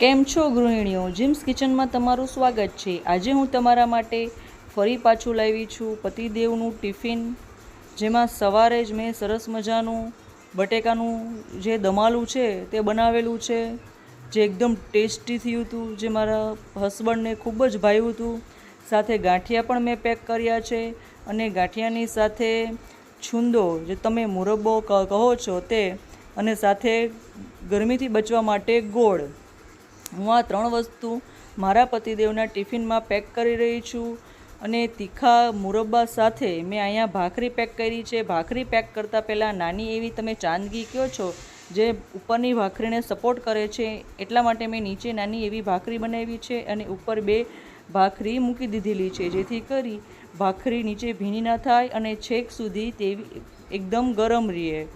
કેમ છો ગૃહિણીઓ? જીમ્સ કિચનમાં તમારું સ્વાગત છે. આજે હું તમારા માટે ફરી પાછું લાવી છું પતિદેવનું ટિફિન, જેમાં સવારે જ મેં સરસ મજાનું બટેકાનું જે દમાલું છે તે બનાવેલું છે, જે એકદમ ટેસ્ટી થયું હતું, જે મારા હસબન્ડને ખૂબ જ ભાવ્યું હતું. સાથે ગાંઠિયા પણ મેં પેક કર્યા છે અને ગાંઠિયાની સાથે છુંદો, જે તમે મુરબ્બો કહો છો તે, અને સાથે ગરમીથી બચવા માટે ગોળ. હું આ ત્રણ વસ્તુ મારા પતિદેવના ટિફિનમાં પેક કરી રહી છું અને તીખા મુરબ્બા સાથે મેં અહીંયા ભાખરી પેક કરી છે. ભાખરી પેક કરતાં પહેલાં નાની એવી તમે ચાંદગી કહો છો જે ઉપરની ભાખરીને સપોર્ટ કરે છે, એટલા માટે મેં નીચે નાની એવી ભાખરી બનાવી છે અને ઉપર બે ભાખરી મૂકી દીધેલી છે. જેથી કરી ભાખરી નીચે ભીની ના થાય અને છેક સુધી તેવી એકદમ ગરમ રહે.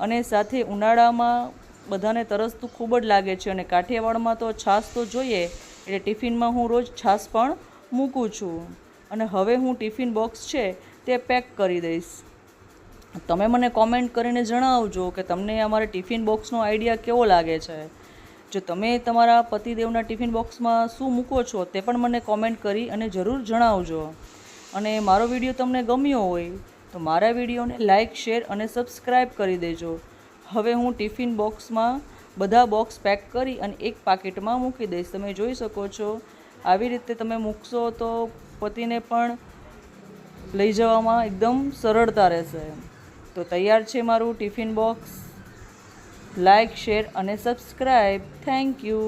અને સાથે ઉનાળામાં બધાને તરસતું ખૂબ જ લાગે છે અને કાઠિયાવાડમાં તો છાશ તો જોઈએ, એટલે ટિફિનમાં હું રોજ છાશ પણ મૂકું છું. અને હવે હું ટિફિન બોક્સ છે તે પેક કરી દઈશ. તમે મને કોમેન્ટ કરીને જણાવજો કે તમને અમારા ટિફિન બોક્સનો આઈડિયા કેવો લાગે છે. જો તમે તમારા પતિદેવના ટિફિન બોક્સમાં શું મૂકો છો તે પણ મને કોમેન્ટ કરી અને જરૂર જણાવજો. અને મારો વીડિયો તમને ગમ્યો હોય તો મારા વિડીયોને લાઇક શેર અને સબસ્ક્રાઈબ કરી દેજો. હવે હું ટિફિન બોક્સમાં બધા બોક્સ પેક કરી અને એક પાકીટમાં મૂકી દઈશ. તમે જોઈ શકો છો, આવી રીતે તમે મૂકશો તો પતિને પણ લઈ જવામાં એકદમ સરળતા રહેશે. તો તૈયાર છે મારું ટિફિન બોક્સ. લાઇક શેર અને સબસ્ક્રાઈબ થેન્ક યુ.